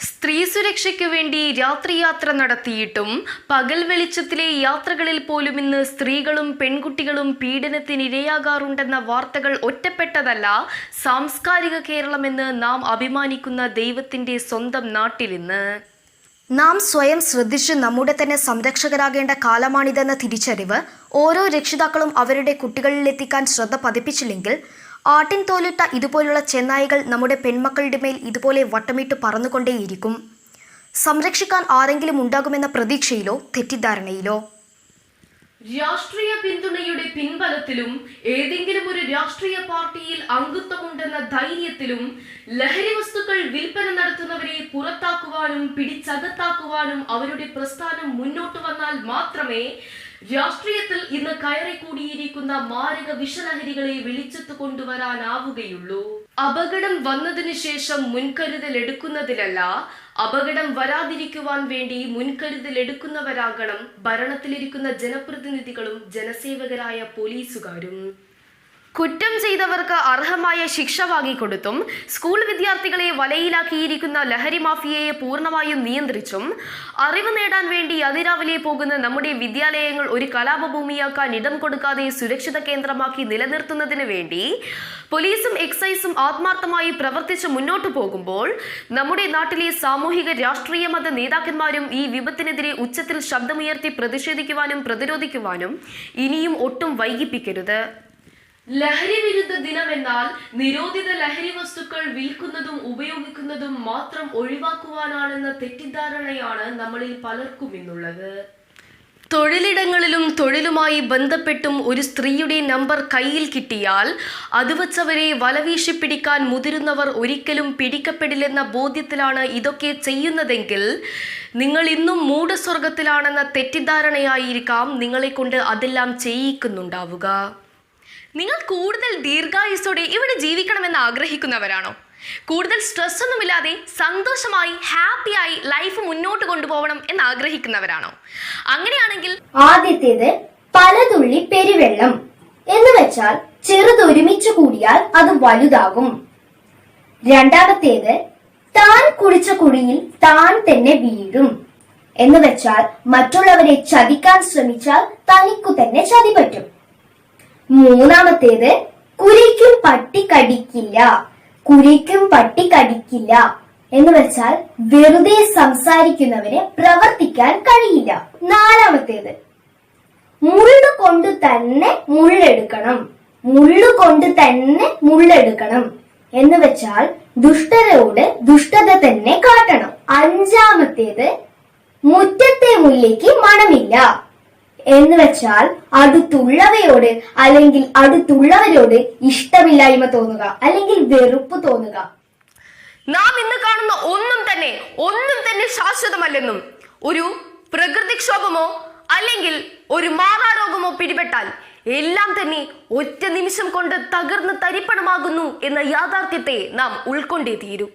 സ്ത്രീ സുരക്ഷയ്ക്ക് വേണ്ടി രാത്രിയാത്ര നടത്തിയിട്ടും പകൽ വെളിച്ചത്തിലെ യാത്രകളിൽ പോലും ഇന്ന് സ്ത്രീകളും പെൺകുട്ടികളും പീഡനത്തിനിരയാകാറുണ്ടെന്ന വാർത്തകൾ ഒറ്റപ്പെട്ടതല്ല സാംസ്കാരിക കേരളമെന്ന് നാം അഭിമാനിക്കുന്ന ദൈവത്തിന്റെ സ്വന്തം നാട്ടിലിന്ന് നാം സ്വയം ശ്രദ്ധിച്ച് നമ്മുടെ തന്നെ സംരക്ഷകരാകേണ്ട കാലമാണിതെന്ന തിരിച്ചറിവ് ഓരോ രക്ഷിതാക്കളും അവരുടെ കുട്ടികളിലെത്തിക്കാൻ ശ്രദ്ധ പതിപ്പിച്ചില്ലെങ്കിൽ ആട്ടിൻ തോലുറ്റ ഇതുപോലുള്ള ചെന്നായികൾ നമ്മുടെ പെൺമക്കളുടെ മേൽ ഇതുപോലെ വട്ടമിട്ട് പറന്നുകൊണ്ടേയിരിക്കും. സംരക്ഷിക്കാൻ ആരെങ്കിലും ഉണ്ടാകുമെന്ന പ്രതീക്ഷയിലോ തെറ്റിദ്ധാരണയിലോ? രാഷ്ട്രീയ പിന്തുണയുടെ പിൻബലത്തിലും ഏതെങ്കിലും ഒരു രാഷ്ട്രീയ പാർട്ടിയിൽ അംഗത്വമുണ്ടെന്ന ധൈര്യത്തിലും ലഹരി വസ്തുക്കൾ വിൽപ്പന നടത്തുന്നവരെ പുറത്താക്കുവാനും പിടിച്ചകത്താക്കുവാനും അവരുടെ പ്രസ്ഥാനം മുന്നോട്ട് വന്നാൽ മാത്രമേ രാഷ്ട്രീയത്തിൽ ഇന്ന് കയറിക്കൂടിയിരിക്കുന്ന മാരക വിഷലഹരികളെ വെളിച്ചത്ത് കൊണ്ടുവരാനാവുകയുള്ളൂ. അപകടം വന്നതിനു ശേഷം മുൻകരുതൽ എടുക്കുന്നതിലല്ല അപകടം വരാതിരിക്കുവാൻ വേണ്ടി മുൻകരുതൽ എടുക്കുന്നവരാകണം ഭരണത്തിലിരിക്കുന്ന ജനപ്രതിനിധികളും ജനസേവകരായ പോലീസുകാരും. കുറ്റം ചെയ്തവർക്ക് അർഹമായ ശിക്ഷ വാങ്ങിക്കൊടുത്തും സ്കൂൾ വിദ്യാർത്ഥികളെ വലയിലാക്കിയിരിക്കുന്ന ലഹരി മാഫിയയെ പൂർണമായും നിയന്ത്രിച്ചും അറിവ് നേടാൻ വേണ്ടി അതിരാവിലെ പോകുന്ന നമ്മുടെ വിദ്യാലയങ്ങൾ ഒരു കലാപഭൂമിയാക്കാൻ ഇടം കൊടുക്കാതെ സുരക്ഷിത കേന്ദ്രമാക്കി നിലനിർത്തുന്നതിന് വേണ്ടി പോലീസും എക്സൈസും ആത്മാർത്ഥമായി പ്രവർത്തിച്ച് മുന്നോട്ടു പോകുമ്പോൾ നമ്മുടെ നാട്ടിലെ സാമൂഹിക രാഷ്ട്രീയ മത നേതാക്കന്മാരും ഈ വിപത്തിനെതിരെ ഉച്ചത്തിൽ ശബ്ദമുയർത്തി പ്രതിഷേധിക്കുവാനും പ്രതിരോധിക്കുവാനും ഇനിയും ഒട്ടും വൈകിപ്പിക്കരുത്. ലഹരി വിരുദ്ധ ദിനം എന്നാൽ നിരോധിത ലഹരി വസ്തുക്കൾ വിൽക്കുന്നതും ഉപയോഗിക്കുന്നതും മാത്രം ഒഴിവാക്കുവാനാണെന്ന തെറ്റിദ്ധാരണയാണ് നമ്മളിൽ പലർക്കും ഇന്നുള്ളത്. തൊഴിലിടങ്ങളിലും തൊഴിലുമായി ബന്ധപ്പെട്ടും ഒരു സ്ത്രീയുടെ നമ്പർ കയ്യിൽ കിട്ടിയാൽ അത് വച്ചവരെ വലവീശി പിടിക്കാൻ മുതിരുന്നവർ ഒരിക്കലും പിടിക്കപ്പെടില്ലെന്ന ബോധ്യത്തിലാണ് ഇതൊക്കെ ചെയ്യുന്നതെങ്കിൽ നിങ്ങൾ ഇന്നും മൂഢസ്വർഗത്തിലാണെന്ന തെറ്റിദ്ധാരണയായിരിക്കാം നിങ്ങളെക്കൊണ്ട് അതെല്ലാം ചെയ്യിക്കുന്നുണ്ടാവുക. നിങ്ങൾ കൂടുതൽ ദീർഘായുസോടെ ഇവിടെ ജീവിക്കണമെന്ന് ആഗ്രഹിക്കുന്നവരാണോ? കൂടുതൽ സ്ട്രെസ് ഒന്നുമില്ലാതെ സന്തോഷമായി ഹാപ്പിയായി ലൈഫ് മുന്നോട്ട് കൊണ്ടുപോകണം എന്ന് ആഗ്രഹിക്കുന്നവരാണോ? അങ്ങനെയാണെങ്കിൽ ആദ്യത്തേത് പലതുള്ളി പെരുവെള്ളം എന്ന് വെച്ചാൽ ചെറുതൊരുമിച്ച് കൂടിയാൽ അത് വലുതാകും. രണ്ടാമത്തേത് താൻ കുടിച്ച കുടിയിൽ താൻ തന്നെ വീഴും എന്ന് വെച്ചാൽ മറ്റുള്ളവരെ ചതിക്കാൻ ശ്രമിച്ചാൽ തനിക്കു തന്നെ ചതി പറ്റും. മൂന്നാമത്തേത് കുരിക്കും പട്ടി കടിക്കില്ല. കുരിക്കും പട്ടി കടിക്കില്ല. എന്ന് വെച്ചാൽ വെറുതെ സംസാരിക്കുന്നവന് പ്രവർത്തിക്കാൻ കഴിയില്ല. നാലാമത്തേത് മുള്ളു കൊണ്ട് തന്നെ മുള്ളെടുക്കണം. മുള്ളു കൊണ്ട് തന്നെ മുള്ളെടുക്കണം. എന്ന് വെച്ചാൽ ദുഷ്ടരോട് ദുഷ്ടത തന്നെ കാട്ടണം. അഞ്ചാമത്തേത് മുറ്റത്തെ മുല്ലയ്ക്ക് മണമില്ല. എന്ന് വെച്ചാൽ അടുത്തുള്ളവയോട് അല്ലെങ്കിൽ അടുത്തുള്ളവരോട് ഇഷ്ടമില്ലായ്മ തോന്നുക അല്ലെങ്കിൽ വെറുപ്പ് തോന്നുക. നാം ഇന്ന് കാണുന്ന ഒന്നും തന്നെ ഒന്നും തന്നെ ശാശ്വതമല്ലെന്നും ഒരു പ്രകൃതിക്ഷോഭമോ അല്ലെങ്കിൽ ഒരു മാറാരോഗമോ പിടിപെട്ടാൽ എല്ലാം തന്നെ ഒറ്റ നിമിഷം കൊണ്ട് തകർന്ന് തരിപ്പണമാകുന്നു എന്ന യാഥാർത്ഥ്യത്തെ നാം ഉൾക്കൊണ്ടേ തീരൂ.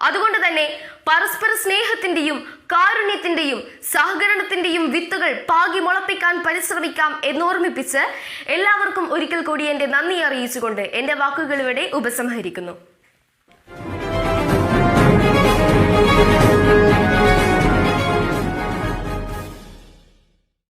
അതുകൊണ്ട് തന്നെ പരസ്പര സ്നേഹത്തിന്റെയും കാരുണ്യത്തിന്റെയും സഹകരണത്തിന്റെയും വിത്തുകൾ പാകി മുളപ്പിക്കാൻ പരിശ്രമിക്കാം എന്നോർമ്മിപ്പിച്ച് എല്ലാവർക്കും ഒരിക്കൽ കൂടി എന്റെ നന്ദി അറിയിച്ചുകൊണ്ട് എന്റെ വാക്കുകൾ ഇവിടെ ഉപസംഹരിക്കുന്നു.